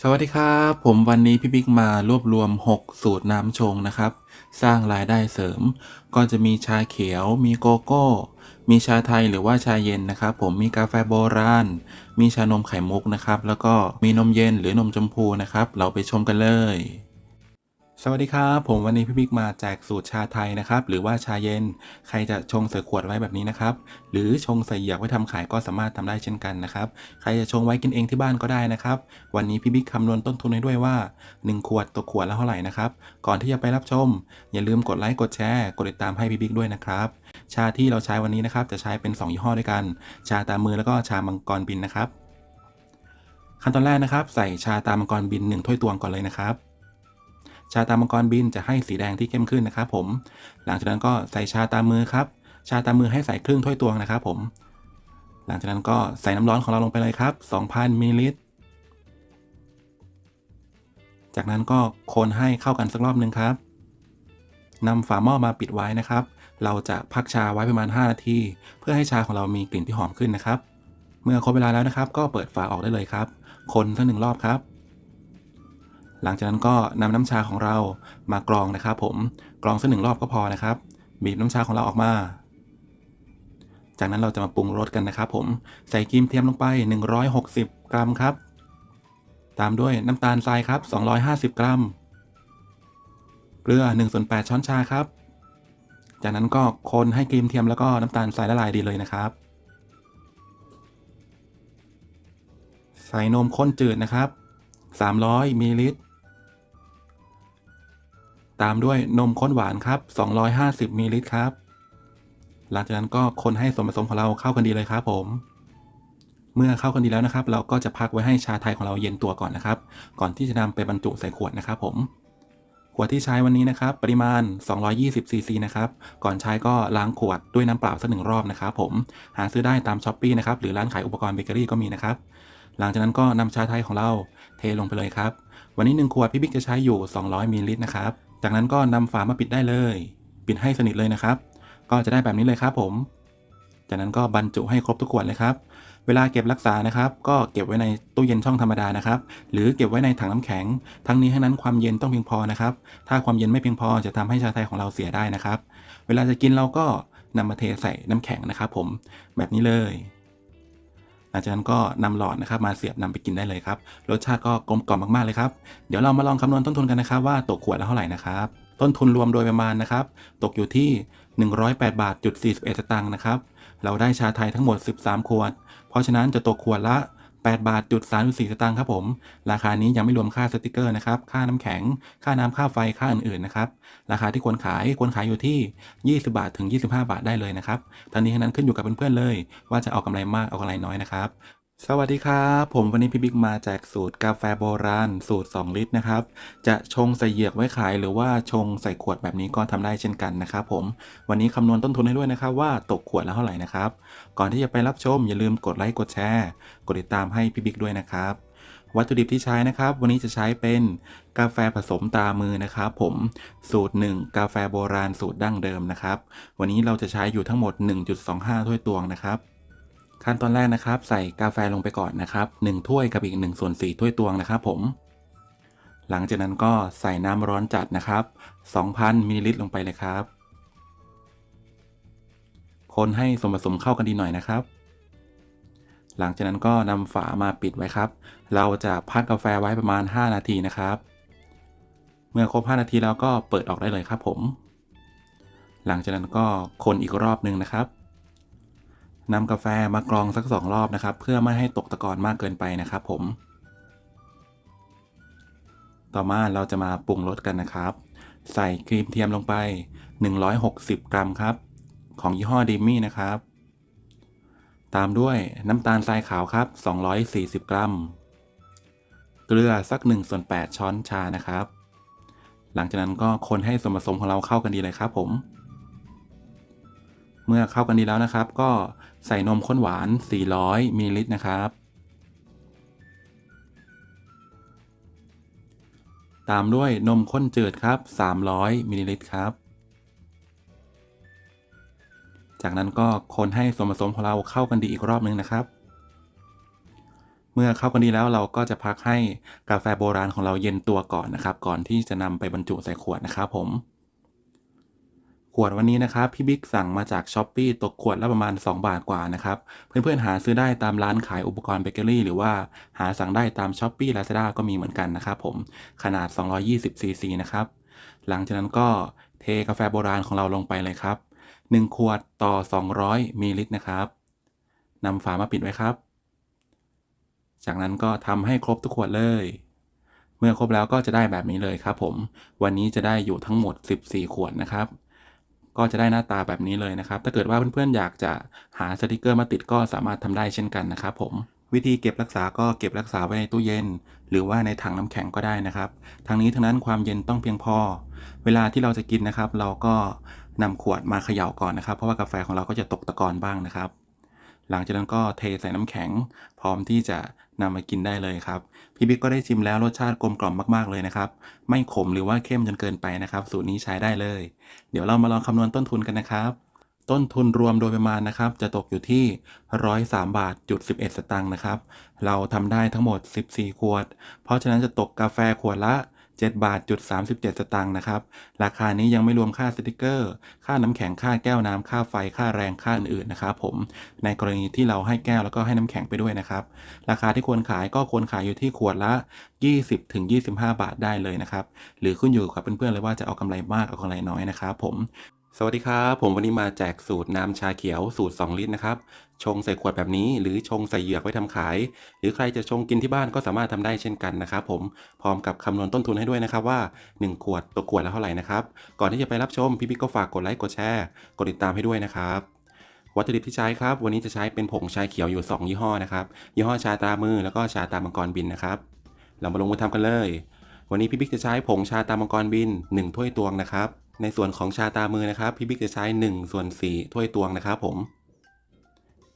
สวัสดีครับ ผมวันนี้พี่บิ๊กมารวบรวม 6 สูตรน้ำชงนะครับ สร้างรายได้เสริม ก็จะมีชาเขียว มีโกโก้ มีชาไทยหรือว่าชาเย็นนะครับ ผมมีกาแฟโบราณ มีชานมไข่มุกนะครับ แล้วก็มีนมเย็นหรือนมชมพูนะครับ เราไปชมกันเลย สวัสดีครับ ผมวันนี้พี่บิ๊กมาแจกสูตรชาไทยนะครับ หรือว่าชาเย็น ใครจะชงใส่ขวดไว้แบบนี้นะครับ หรือชงใส่เหยือกไว้ทำขายก็สามารถทำได้เช่นกันนะครับ ใครจะชงไว้กินเองที่บ้านก็ได้นะครับ วันนี้พี่บิ๊กคำนวณต้นทุนให้ด้วยว่า 1 ขวดตัวขวดละเท่าไหร่นะครับ ก่อนที่จะไปรับชม อย่าลืมกดไลค์กดแชร์กดติดตามให้พี่บิ๊กด้วยนะครับชาที่เราใช้วันนี้นะครับจะใช้เป็น 2 ยี่ห้อด้วยกัน ชาตามมือแล้วก็ชามังกรบินนะครับ ขั้นตอนแรกนะครับ ใส่ชาตามมังกรบิน1ถ้วยตวงก่อนเลยนะครับ ชาตามังกรบินจะให้สีแดงที่เข้มขึ้นนะครับผม หลังจากนั้นก็ใส่ชาตามมือครับ ชาตามมือให้ใส่ครึ่งถ้วยตวงนะครับผม หลังจากนั้นก็ใส่น้ำร้อนของเราลงไปเลยครับ 2,000มิลลิลิตร จากนั้นก็คนให้เข้ากันสักรอบหนึ่งครับนำฝาหม้อมาปิดไว้นะครับ เราจะพักชาไว้ประมาณ 5 นาที เพื่อให้ชาของเรามีกลิ่นที่หอมขึ้นนะครับ เมื่อครบเวลาแล้วนะครับ ก็เปิดฝาออกได้เลยครับ คนสักหนึ่งรอบครับ หลังจากนั้นก็นำน้ำชาของเรามากรองนะครับผมกรองสักหนึ่งรอบก็พอนะครับบีบน้ำชาของเราออกมา จากนั้นเราจะมาปรุงรสกันนะครับผมใส่ครีมเทียมลงไป 160 กรัมครับ ตามด้วยน้ำตาลทรายครับ 250 กรัม เกลือ1ส่วน8ช้อนชาครับ จากนั้นก็คนให้ครีมเทียมแล้วก็น้ำตาลทรายละลายดีเลยนะครับ ใส่นมข้นจืดนะครับ 300มิลลิลิตร ตามด้วยนมข้นหวานครับ 250มิลลิลิตรครับ หลังจากนั้นก็คนให้ส่วนผสมของเราเข้ากันดีเลยครับผม เมื่อเข้ากันดีแล้วนะครับ เราก็จะพักไว้ให้ชาไทยของเราเย็นตัวก่อนนะครับ ก่อนที่จะนำไปบรรจุใส่ขวดนะครับผม ขวดที่ใช้วันนี้นะครับ ปริมาณ 220ซีซีนะครับ ก่อนใช้ก็ล้างขวดด้วยน้ำเปล่าสักหนึ่งรอบนะครับผม หาซื้อได้ตามช้อปปีนะครับ หรือร้านขายอุปกรณ์เบเกอรี่ก็มีนะครับ หลังจากนั้นก็นำชาไทยของเราเทลงไปเลยครับ วันนี้1ขวดพี่บิ๊กจะใช้อยู่ 200มิลลิลิตรนะครับ จากนั้นก็นำฝามาปิดได้เลย ปิดให้สนิทเลยนะครับ ก็จะได้แบบนี้เลยครับผม จากนั้นก็บรรจุให้ครบทุกขวดเลยครับ เวลาเก็บรักษานะครับ ก็เก็บไว้ในตู้เย็นช่องธรรมดานะครับ หรือเก็บไว้ในถังน้ำแข็ง ทั้งนี้ทั้งนั้นความเย็นต้องเพียงพอนะครับ ถ้าความเย็นไม่เพียงพอจะทำให้ชาไทยของเราเสียได้นะครับ เวลาจะกินเราก็นำมาเทใส่น้ำแข็งนะครับ ผม แบบนี้เลย ลังจากนั้นก็นำหลอดนะครับมาเสียบนำไปกินได้เลยครับรสชาติก็กลมกล่อมมากๆเลยครับเดี๋ยวเรามาลองคำนวณต้นทุนกันนะครับว่าตกขวดละเท่าไหร่นะครับต้นทุนรวมโดยประมาณนะครับ ตกอยู่ที่ 108 บาทจุด41สตางค์นะครับ เราได้ชาไทยทั้งหมด 13 ขวด เพราะฉะนั้นจะตกขวดละ 8 บาทจุด34สตางค์ครับผม ราคานี้ยังไม่รวมค่าสติกเกอร์นะครับ ค่าน้ำแข็ง ค่าน้ำค่าไฟ ค่าอื่นๆนะครับ ราคาที่ควรขายควรขายอยู่ที่ 20 บาทถึง 25 บาทได้เลยนะครับทั้งนี้ทั้งนั้นขึ้นอยู่กับเพื่อนๆเลย ว่าจะเอากำไรมากเอากำไรน้อยนะครับ สวัสดีครับ ผมวันนี้พี่บิ๊กมาแจกสูตรกาแฟโบราณ สูตร 2 ลิตรนะครับ จะชงใส่เหยือกไว้ขายหรือว่าชงใส่ขวดแบบนี้ก็ทำได้เช่นกันนะครับผมวันนี้คำนวณต้นทุนให้ด้วยนะครับว่าตกขวดและเท่าไหร่นะครับ ก่อนที่จะไปรับชมอย่าลืมกดไลค์กดแชร์กดติดตามให้พี่บิ๊กด้วยนะครับ วัตถุดิบที่ใช้นะครับ วันนี้จะใช้เป็นกาแฟผสมตามือนะครับผมสูตร 1 กาแฟโบราณสูตรดั้งเดิมนะครับ วันนี้เราจะใช้อยู่ทั้งหมด 1.25ถ้วยตวงนะครับ ขั้นตอนแรกนะครับ ใส่กาแฟลงไปก่อนนะครับ1ถ้วยกับอีก1ส่วน4ถ้วยตวงนะครับผม หลังจากนั้นก็ใส่น้ำร้อนจัดนะครับ 2,000มิลลิลิตรลงไปเลยครับ คนให้ส่วนผสมเข้ากันดีหน่อยนะครับ หลังจากนั้นก็นำฝามาปิดไว้ครับ เราจะพักกาแฟไว้ประมาณ 5 นาทีนะครับ เมื่อครบ 5 นาทีแล้วก็เปิดออกได้เลยครับผม หลังจากนั้นก็คนอีกรอบหนึ่งนะครับ นำกาแฟมากรองสักสองรอบนะครับ เพื่อไม่ให้ตกตะกอนมากเกินไปนะครับ ผม ต่อมาเราจะมาปรุงรสกันนะครับ ใส่ครีมเทียมลงไป 160 กรัมครับ ของยี่ห้อดิมมี่นะครับ ตามด้วยน้ำตาลทรายขาวครับ 240 กรัม เกลือสัก1ส่วน8ช้อนชานะครับ หลังจากนั้นก็คนให้ส่วนผสมของเราเข้ากันดีเลยครับผมเมื่อเข้ากันดีแล้วนะครับ ก็ ใส่นมข้นหวาน 400มิลลิลิตรนะครับ ตามด้วยนมข้นจืดครับ 300มิลลิลิตรครับ จากนั้นก็คนให้ส่วนผสมของเราเข้ากันดีอีกรอบหนึ่งนะครับ เมื่อเข้ากันดีแล้วเราก็จะพักให้กาแฟโบราณของเราเย็นตัวก่อนนะครับ ก่อนที่จะนำไปบรรจุใส่ขวดนะครับผม ขวดวันนี้นะครับพี่บิ๊กสั่งมาจากช้อปปีตกขวดละประมาณ 2 บาทกว่านะครับเพื่อนๆหาซื้อได้ตามร้านขายอุปกรณ์เบเกอรี่หรือว่าหาสั่งได้ตามช้อปปี้ลาซาด้าก็มีเหมือนกันนะครับผมขนาด 220 ซีซีนะครับหลังจากนั้นก็เทกาแฟโบราณของเราลงไปเลยครับ 1 ขวดต่อ 200มิลลิลิตรนะครับนำฝามาปิดไว้ครับ จากนั้นก็ทำให้ครบทุกขวดเลย เมื่อครบแล้วก็จะได้แบบนี้เลยครับผม วันนี้จะได้อยู่ทั้งหมด 14 ขวดนะครับ ก็จะได้หน้าตาแบบนี้เลยนะครับ ถ้าเกิดว่าเพื่อนๆอยากจะหาสติกเกอร์มาติดก็สามารถทำได้เช่นกันนะครับผมวิธีเก็บรักษาก็เก็บรักษาไว้ในตู้เย็น หรือว่าในถังน้ำแข็งก็ได้นะครับทั้งนี้ทั้งนั้นความเย็นต้องเพียงพอ เวลาที่เราจะกินนะครับ เราก็นำขวดมาเขย่าก่อนนะครับ เพราะว่ากาแฟของเราก็จะตกตะกอนบ้างนะครับ หลังจากนั้นก็เทใส่น้ำแข็ง พร้อมที่จะนำมากินได้เลยครับ พี่บิ๊กก็ได้ชิมแล้วรสชาติกลมกล่อมมากๆเลยนะครับ ไม่ขมหรือว่าเข้มจนเกินไปนะครับ สูตรนี้ใช้ได้เลย เดี๋ยวเรามาลองคำนวณต้นทุนกันนะครับ ต้นทุนรวมโดยประมาณนะครับ จะตกอยู่ที่ 103 บาทจุด11 สตางค์นะครับ เราทำได้ทั้งหมด 14 ขวด เพราะฉะนั้นจะตกกาแฟขวดละ 7บาทจุด37 สตางค์นะครับ ราคานี้ยังไม่รวมค่าสติกเกอร์ ค่าน้ำแข็ง ค่าแก้วน้ำค่าไฟ ค่าแรง ค่าอื่นๆ นะครับผม ในกรณีที่เราให้แก้วแล้วก็ให้น้ำแข็งไปด้วยนะครับ ราคาที่ควรขายก็ควรขายอยู่ที่ขวดละ 20ถึง25 บาทได้เลยนะครับ หรือขึ้นอยู่กับเพื่อนๆเลยว่าจะเอากำไรมากเอากำไรน้อยนะครับผม สวัสดีครับ ผมวันนี้มาแจกสูตรน้ำชาเขียวสูตร 2 ลิตรนะครับ ชงใส่ขวดแบบนี้ หรือชงใส่เหยือกไว้ทำขาย หรือใครจะชงกินที่บ้านก็สามารถทำได้เช่นกันนะครับผมพร้อมกับคำนวณต้นทุนให้ด้วยนะครับว่า 1 ขวดตกขวดละเท่าไหร่นะครับ ก่อนที่จะไปรับชมพี่บิ๊กก็ฝากกดไลค์กดแชร์กดติดตามให้ด้วยนะครับวัตถุดิบที่ใช้ครับ วันนี้จะใช้เป็นผงชาเขียวอยู่ 2 ยี่ห้อนะครับยี่ห้อชาตามือแล้วก็ชาตามังกรบินนะครับเรามาลงมือทำกันเลย วันนี้พี่บิ๊กจะใช้ผงชาตามังกรบิน 1 ถ้วยตวงนะครับ ในส่วนของชาตามือนะครับ พี่บิ๊กจะใช้1ส่วน4ถ้วยตวงนะครับผม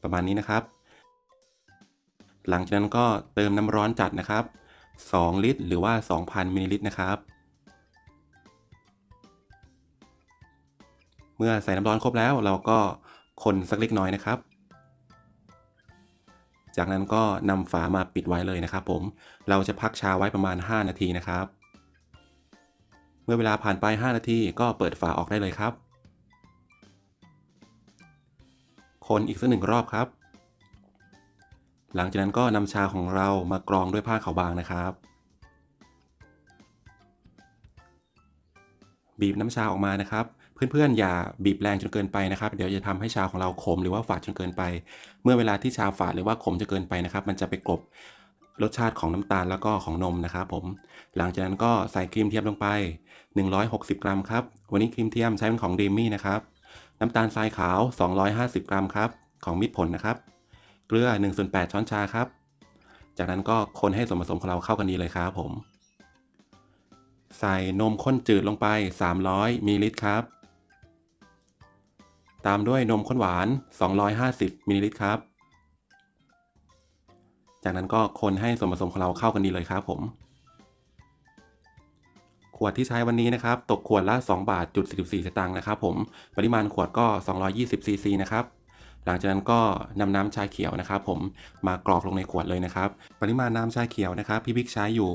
ประมาณนี้นะครับ หลังจากนั้นก็เติมน้ำร้อนจัดนะครับ 2 ลิตร หรือว่า 2,000มิลลิลิตรนะครับ เมื่อใส่น้ำร้อนครบแล้วเราก็คนสักเล็กน้อยนะครับ จากนั้นก็นำฝามาปิดไว้เลยนะครับ ผม เราจะพักชาไว้ประมาณ 5 นาทีนะครับ มื่อเวลาผ่านไป 5 นาทีก็เปิดฝาออกได้เลยครับ คนอีกสักหนึ่งรอบครับ หลังจากนั้นก็นำชาของเรามากรองด้วยผ้าขาวบางนะครับ บีบน้ำชาออกมานะครับเพื่อนๆ อย่าบีบแรงจนเกินไปนะครับ เดี๋ยวจะทำให้ชาของเราขมหรือว่าฝาดจนเกินไป เมื่อเวลาที่ชาฝาดหรือว่าขมจะเกินไปนะครับ มันจะไปกลบ รสชาติของน้ำตาลแล้วก็ของนมนะครับผม หลังจากนั้นก็ใส่ครีมเทียมลงไป 160 กรัมครับ วันนี้ครีมเทียมใช้เป็นของเดมี่นะครับ น้ำตาลทรายขาว 250 กรัมครับ ของมิตรผลนะครับ เกลือ1ส่วน8ช้อนชาครับ จากนั้นก็คนให้ส่วนผสมของเราเข้ากันดีเลยครับผม ใส่นมข้นจืดลงไป 300มิลลิลิตรครับ ตามด้วยนมข้นหวาน 250มิลลิลิตรครับ จากนั้นก็คนให้ส่วนผสมของเราเข้ากันดีเลยครับผม ขวดที่ใช้วันนี้นะครับ ตกขวดละ 2 บาทจุด44สตางค์นะครับ ผม ปริมาณขวดก็ 220ซีซีนะครับหลังจากนั้นก็นำน้ำชาเขียวนะครับ ผมมากรอกลงในขวดเลยนะครับ ปริมาณน้ำชาเขียวนะครับ พี่บิ๊กใช้อยู่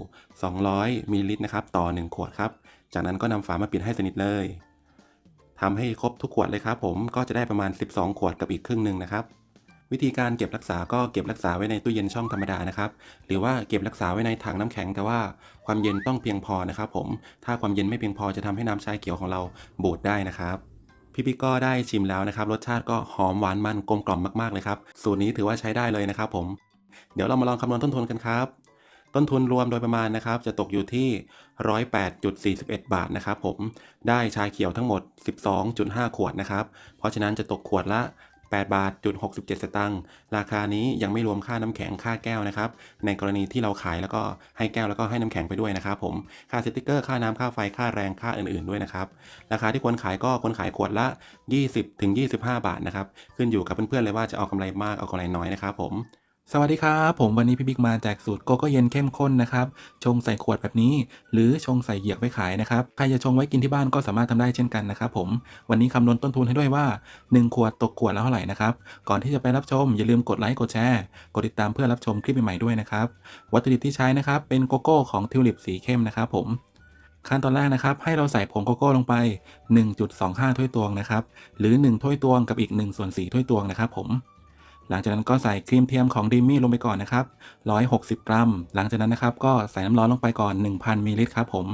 200มิลลิลิตรนะครับต่อ 1 ขวดครับ จากนั้นก็นำฝามาปิดให้สนิทเลยทำให้ครบทุกขวดเลยครับ ผมก็จะได้ประมาณ 12 ขวดกับอีกครึ่งหนึ่งนะครับ วิธีการเก็บรักษาก็เก็บรักษาไว้ในตู้เย็นช่องธรรมดานะครับ หรือว่าเก็บรักษาไว้ในถังน้ำแข็ง แต่ว่าความเย็นต้องเพียงพอนะครับผม ถ้าความเย็นไม่เพียงพอจะทำให้น้ำชาเขียวของเราบูดได้นะครับพี่ปิ๊กก็ได้ชิมแล้วนะครับ รสชาติก็หอมหวานมันกลมกล่อมมากๆเลยครับ สูตรนี้ถือว่าใช้ได้เลยนะครับผม เดี๋ยวเรามาลองคำนวณต้นทุนกันครับ ต้นทุนรวมโดยประมาณนะครับ จะตกอยู่ที่ 108.41 บาทนะครับผม ได้ชาเขียวทั้งหมด 12.5 ขวดนะครับ เพราะฉะนั้นจะตกขวดละ 8 บาทจุด67 สตางค์ราคานี้ยังไม่รวมค่าน้ำแข็งค่าแก้วนะครับ ในกรณีที่เราขายแล้วก็ให้แก้วแล้วก็ให้น้ำแข็งไปด้วยนะครับผมค่าสติกเกอร์ค่าน้ำค่าไฟค่าแรงค่าอื่นๆด้วยนะครับราคาที่ควรขายก็ควรขายขวดละ 20-25 บาทนะครับขึ้นอยู่กับเพื่อนๆเลยว่าจะเอากำไรมากเอากำไรน้อยนะครับผม สวัสดีครับ ผมวันนี้พี่บิ๊กมาแจกสูตรโกโก้เย็นเข้มข้นนะครับชงใส่ขวดแบบนี้ หรือชงใส่เหยือกไว้ขายนะครับใครจะชงไว้กินที่บ้านก็สามารถทำได้เช่นกันนะครับผมวันนี้คำนวณต้นทุนให้ด้วยว่า 1 ขวดตกขวดและเท่าไหร่นะครับก่อนที่จะไปรับชมอย่าลืมกดไลค์กดแชร์กดติดตามเพื่อรับชมคลิปใหม่ๆด้วยนะครับวัตถุดิบที่ใช้นะครับเป็นโกโก้ของทิวลิปสีเข้มนะครับผมขั้นตอนแรกนะครับ ให้เราใส่ผงโกโก้ลงไป 1.25 ถ้วยตวงนะครับหรือ 1 ถ้วยตวงกับอีก1ส่วน4ถ้วยตวงนะครับผม หลังจากนั้นก็ใส่ครีมเทียมของดิมมี่ลงไปก่อนนะครับ 160 กรัม หลังจากนั้นนะครับก็ใส่น้ำร้อนลงไปก่อน 1,000มิลลิลิตรครับผม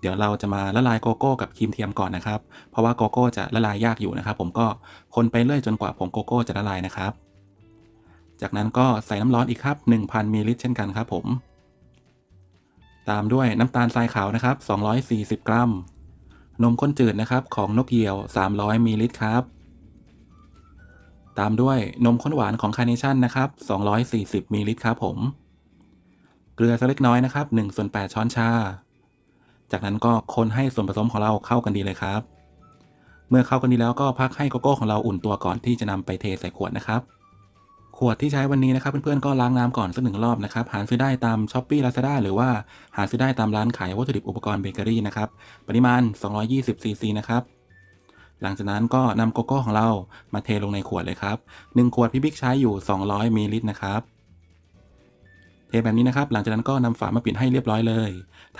เดี๋ยวเราจะมาละลายโกโก้กับครีมเทียมก่อนนะครับ เพราะว่าโกโก้จะละลายยากอยู่นะครับ ผมก็คนไปเรื่อยจนกว่าผงโกโก้จะละลายนะครับ จากนั้นก็ใส่น้ำร้อนอีกครับ 1,000มิลลิลิตรเช่นกันครับผม ตามด้วยน้ำตาลทรายขาวนะครับ 240 กรัม นมข้นจืดนะครับของนกเหยี่ยว 300มิลลิลิตรครับ ตามด้วยนมข้นหวานของคาร์เนชั่นนะครับ 240มิลลิลิตรครับผม เกลือสักเล็กน้อยนะครับ1ส่วน8ช้อนชา จากนั้นก็คนให้ส่วนผสมของเราเข้ากันดีเลยครับ เมื่อเข้ากันดีแล้วก็พักให้โกโก้ของเราอุ่นตัวก่อนที่จะนำไปเทใส่ขวดนะครับ ขวดที่ใช้วันนี้นะครับเพื่อนๆก็ล้างน้ำก่อนสักหนึ่งรอบนะครับ หาซื้อได้ตาม s h อ p e e Lazada หรือว่าหาซื้อได้ตามร้านขายวัตถุดิบอุปกรณ์เบเกอรี่นะครับ ปริมาณ 220ซีซีนะครับ หลังจากนั้นก็นำโกโก้ของเรามาเทลงในขวดเลยครับ 1 ขวดพี่บิ๊กใช้อยู่ 200มิลลิลิตรนะครับเทแบบนี้นะครับ หลังจากนั้นก็นำฝามาปิดให้เรียบร้อยเลย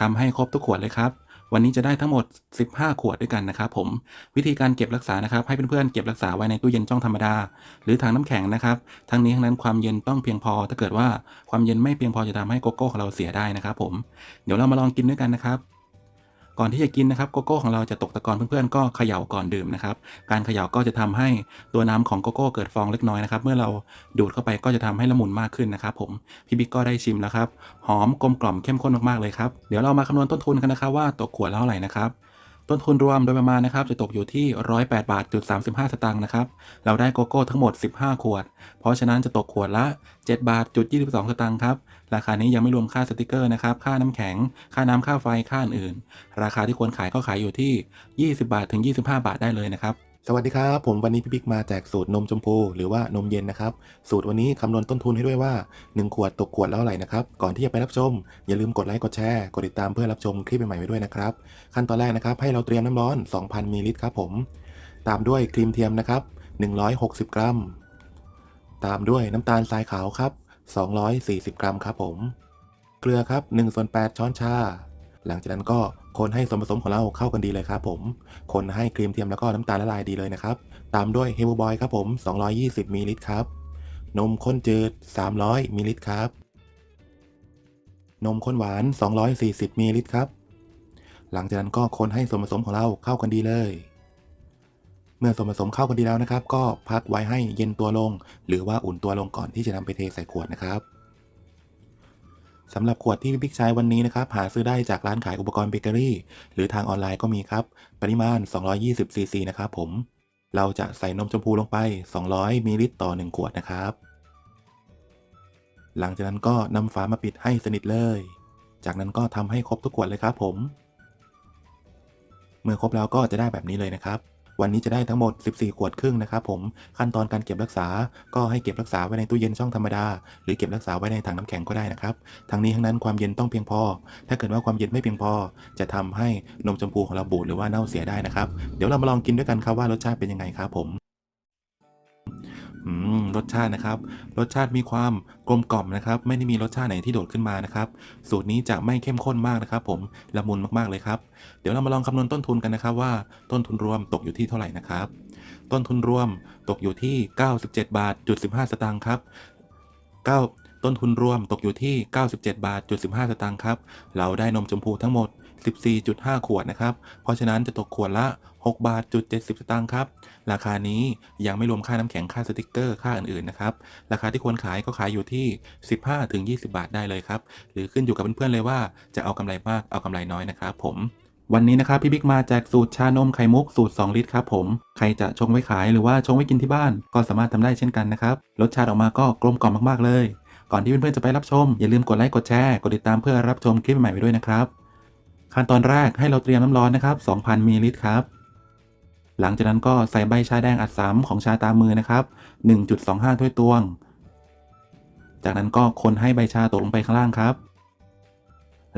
ทำให้ครบทุกขวดเลยครับ วันนี้จะได้ทั้งหมด 15 ขวดด้วยกันนะครับผม วิธีการเก็บรักษานะครับ ให้เพื่อนๆเก็บรักษาไว้ในตู้เย็นจ้องธรรมดา หรือถังน้ำแข็งนะครับ ทั้งนี้ทั้งนั้นความเย็นต้องเพียงพอ ถ้าเกิดว่าความเย็นไม่เพียงพอจะทำให้โกโก้ของเราเสียได้นะครับผม เดี๋ยวเรามาลองกินด้วยกันนะครับ ก่อนที่จะกินนะครับโกโก้ของเราจะตกตะกอนเพื่อนๆก็เขย่าก่อนดื่มนะครับการเขย่าก็จะทำให้ตัวน้ำของโกโก้เกิดฟองเล็กน้อยนะครับเมื่อเราดูดเข้าไปก็จะทำให้ละมุนมากขึ้นนะครับผมพี่บิ๊กก็ได้ชิมแล้วครับหอมกลมกล่อมเข้มข้นมากๆเลยครับเดี๋ยวเรามาคำนวณต้นทุนกันนะครับว่าตกขวดละเท่าไหร่นะครับต้นทุนรวมโดยประมาณนะครับจะตกอยู่ที่ 108 บาทจุด35 สตางค์นะครับ เราได้โกโก้ทั้งหมด 15 ขวด เพราะฉะนั้นจะตกขวดละ 7 บาทจุด22 สตางค์ครับ ราคานี้ยังไม่รวมค่าสติกเกอร์นะครับ ค่าน้ำแข็ง ค่าน้ำค่าไฟ ค่าอื่น ราคาที่ควรขายก็ขายอยู่ที่ 20 บาทถึง 25 บาทได้เลยนะครับ สวัสดีครับ ผมวันนี้พี่บิ๊กมาแจกสูตรนมชมพู หรือว่านมเย็นนะครับ สูตรวันนี้คำนวณต้นทุนให้ด้วยว่า 1 ขวดตกขวดแล้วเท่าไหร่นะครับ ก่อนที่จะไปรับชม อย่าลืมกดไลค์กดแชร์กดติดตามเพื่อรับชมคลิปใหม่ๆไว้ด้วยนะครับ ขั้นตอนแรกนะครับให้เราเตรียมน้ำร้อน 2,000มิลลิลิตรครับผม ตามด้วยครีมเทียมนะครับ160 กรัม ตามด้วยน้ำตาลทรายขาวครับ 240 กรัมครับผม เกลือครับ1ส่วน8ช้อนชา หลังจากนั้นก็คนให้ส่วนผสมของเราเข้ากันดีเลยครับผม คนให้ครีมเทียมแล้วก็น้ำตาลละลายดีเลยนะครับ ตามด้วยเฮลบอยครับผม 220มิลลิลิตรครับ นมข้นจืด 300มิลลิลิตรครับ นมข้นหวาน 240มิลลิลิตรครับ หลังจากนั้นก็คนให้ส่วนผสมของเราเข้ากันดีเลย เมื่อส่วนผสมเข้ากันดีแล้วนะครับ ก็พักไว้ให้เย็นตัวลง หรือว่าอุ่นตัวลงก่อนที่จะนำไปเทใส่ขวดนะครับสำหรับขวดที่พี่บิ๊กใช้วันนี้นะครับ หาซื้อได้จากร้านขายอุปกรณ์เบเกอรี่ หรือทางออนไลน์ก็มีครับ ปริมาณ 220 ซีซีนะครับผม เราจะใส่นมชมพูลงไป 200มิลลิลิตรต่อ 1 ขวดนะครับ หลังจากนั้นก็นำฝามาปิดให้สนิทเลย จากนั้นก็ทำให้ครบทุกขวดเลยครับผม เมื่อครบแล้วก็จะได้แบบนี้เลยนะครับ วันนี้จะได้ทั้งหมด 14 ขวดครึ่งนะครับผมขั้นตอนการเก็บรักษา ก็ให้เก็บรักษาไว้ในตู้เย็นช่องธรรมดา หรือเก็บรักษาไว้ในถังน้ำแข็งก็ได้นะครับทั้งนี้ทั้งนั้นความเย็นต้องเพียงพอ ถ้าเกิดว่าความเย็นไม่เพียงพอ จะทำให้นมชมพูของเราบูดหรือว่าเน่าเสียได้นะครับเดี๋ยวเรามาลองกินด้วยกันครับว่ารสชาติเป็นยังไงครับผม รสชาตินะครับ รสชาติมีความกลมกล่อมนะครับ ไม่ได้มีรสชาติไหนที่โดดขึ้นมานะครับ สูตรนี้จะไม่เข้มข้นมากนะครับ ผมละมุนมากๆเลยครับ เดี๋ยวเรามาลองคำนวณต้นทุนกันนะครับ ว่าต้นทุนรวมตกอยู่ที่เท่าไหร่นะครับ ต้นทุนรวมตกอยู่ที่ 97 บาทจุด15 สตางค์ครับ9ต้นทุนรวมตกอยู่ที่ 97 บาทจุด15 สตางค์ครับ เราได้นมชมพูทั้งหมด 14.5 ขวดนะครับ เพราะฉะนั้นจะตกขวดละ 6 บาทจุด70 สตางค์ครับ ราคานี้ยังไม่รวมค่าน้ำแข็งค่าสติกเกอร์ค่าอื่นๆนะครับ ราคาที่ควรขายก็ขายอยู่ที่ 15-20 บาทได้เลยครับ หรือขึ้นอยู่กับเพื่อนๆเลยว่าจะเอากำไรมากเอากำไรน้อยนะครับผมวันนี้นะครับพี่บิ๊กมาแจกสูตรชานมไข่มุกสูตร 2 ลิตรครับผม ใครจะชงไว้ขายหรือว่าชงไว้กินที่บ้าน ก็สามารถทำได้เช่นกันนะครับ รสชาติออกมาก็กลมกล่อมมากๆเลย ก่อนที่เพื่อนๆจะไปรับชม อย่าลืมกดไลค์กดแชร์กดติดตามเพื่อรับชมคลิปใหม่ไปด้วยนะครับ ขั้นตอนแรกให้เราเตรียมน้ำร้อนนะครับ 2,000มิลลิลิตรครับ หลังจากนั้นก็ใส่ใบชาแดงอัดสามของชาตามมือนะครับ 1.25 ถ้วยตวง จากนั้นก็คนให้ใบชาตกลงไปข้างล่างครับ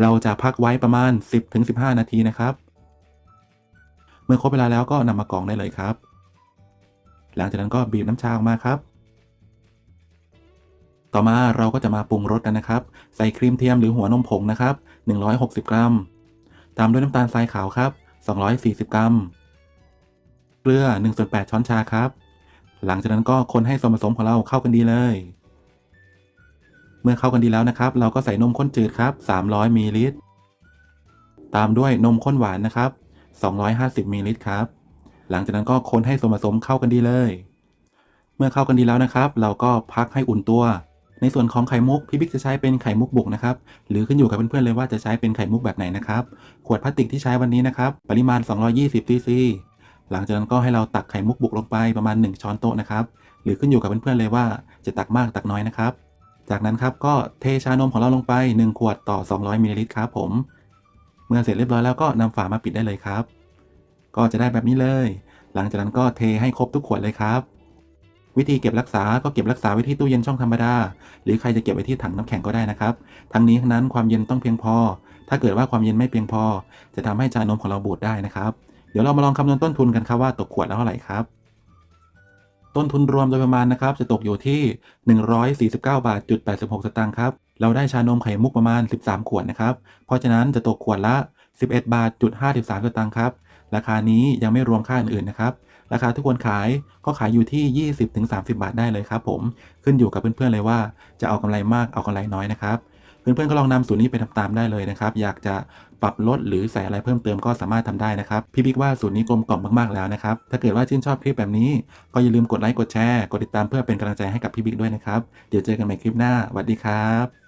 เราจะพักไว้ประมาณ 10-15 นาทีนะครับ เมื่อครบเวลาแล้วก็นำมากรองได้เลยครับ หลังจากนั้นก็บีบน้ำชาออกมาครับต่อมาเราก็จะมาปรุงรสกันนะครับ ใส่ครีมเทียมหรือหัวนมผงนะครับ 160 กรัม ตามด้วยน้ำตาลทรายขาวครับ 240 กรัม เกลือ1ส่วน8ช้อนชาครับ หลังจากนั้นก็คนให้ส่วนผสมของเราเข้ากันดีเลย เมื่อเข้ากันดีแล้วนะครับ เราก็ใส่นมข้นจืดครับ 300มิลลิลิตร ตามด้วยนมข้นหวานนะครับ 250มิลลิลิตรครับ หลังจากนั้นก็คนให้ส่วนผสมเข้ากันดีเลย เมื่อเข้ากันดีแล้วนะครับ เราก็พักให้อุ่นตัว ในส่วนของไข่มุกพี่บิ๊กจะใช้เป็นไข่มุกบุกนะครับหรือขึ้นอยู่กับเพื่อนๆเลยว่าจะใช้เป็นไข่มุกแบบไหนนะครับขวดพลาสติกที่ใช้วันนี้นะครับปริมาณ 220ซีซีหลังจากนั้นก็ให้เราตักไข่มุกบุกลงไปประมาณ 1 ช้อนโต๊ะนะครับหรือขึ้นอยู่กับเพื่อนๆเลยว่าจะตักมากตักน้อยนะครับจากนั้นครับก็เทชานมของเราลงไป 1 ขวดต่อ 200มิลลิลิตรครับผม เมื่อเสร็จเรียบร้อยแล้วก็นำฝามาปิดได้เลยครับ ก็จะได้แบบนี้เลย หลังจากนั้นก็เทให้ครบทุกขวดเลยครับ วิธีเก็บรักษาก็เก็บรักษาไว้ที่ตู้เย็นช่องธรรมดา หรือใครจะเก็บไว้ที่ถังน้ำแข็งก็ได้นะครับ ทั้งนี้ทั้งนั้นความเย็นต้องเพียงพอ ถ้าเกิดว่าความเย็นไม่เพียงพอ จะทำให้ชานมของเราบูดได้นะครับ เดี๋ยวเรามาลองคำนวณต้นทุนกันครับว่าตกขวดแล้วเท่าไหร่ครับต้นทุนรวมโดยประมาณนะครับจะตกอยู่ที่ 149 บาทจุด86 สตางค์ครับ เราได้ชานมไข่มุกประมาณ 13 ขวดนะครับ เพราะฉะนั้นจะตกขวดละ 11 บาทจุด53 สตางค์ครับ ราคานี้ยังไม่รวมค่าอื่นๆนะครับ ราคาที่ควรขายก็ขายอยู่ที่ 20-30 บาทได้เลยครับผมขึ้นอยู่กับเพื่อนๆเลยว่าจะเอากำไรมากเอากำไรน้อยนะครับเพื่อนๆก็ลองนำสูตรนี้ไปทำตามได้เลยนะครับ อยากจะปรับลดหรือใส่อะไรเพิ่มเติมก็สามารถทำได้นะครับ พี่บิ๊กว่าสูตรนี้กลมกล่อมมากๆแล้วนะครับ ถ้าเกิดว่าชื่นชอบคลิปแบบนี้ ก็อย่าลืมกดไลค์กดแชร์กดติดตามเพื่อเป็นกำลังใจให้กับพี่บิ๊กด้วยนะครับ เดี๋ยวเจอกันใหม่คลิปหน้าสวัสดีครับ